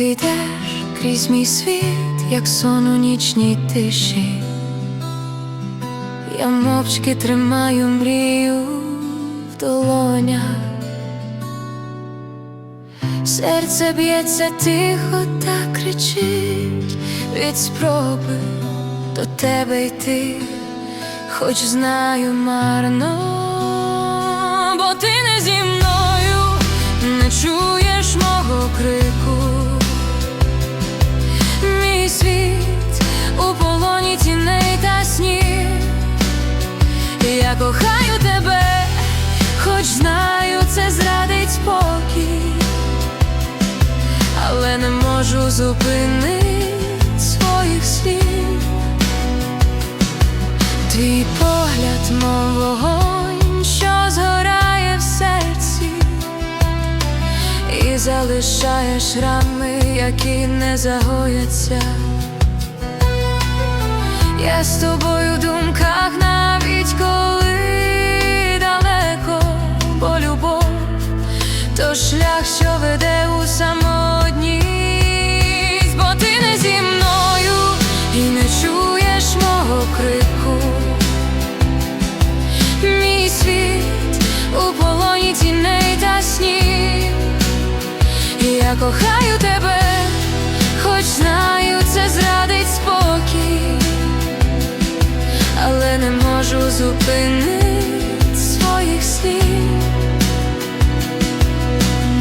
Ти йдеш крізь мій світ, як сон у нічній тиші. Я мовчки тримаю мрію в долонях. Серце б'ється тихо та кричить від спроби до тебе йти, хоч знаю марно, бо ти не зі мною не чуєш але не можу зупинити своїх слів. Твій погляд, мов вогонь, що згорає в серці, і залишає шрами, які не загояться. Я з тобою в думках навіть коли далеко, бо любов то шлях, що веде у самотність, кохаю тебе, хоч знаю, це зрадить спокій, але не можу зупинити своїх слів.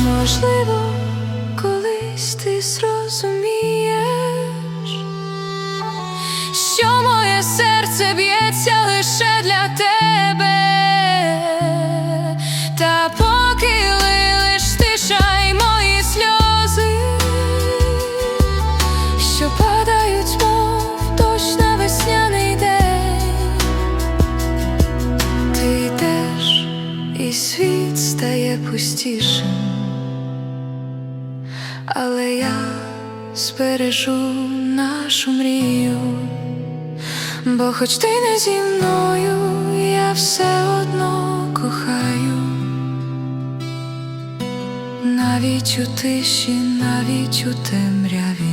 Можливо, колись ти зрозумієш, що моє серце б'ється лише для тебе, і світ стає пустішим. Але я збережу нашу мрію, бо хоч ти не зі мною, я все одно кохаю, навіть у тиші, навіть у темряві.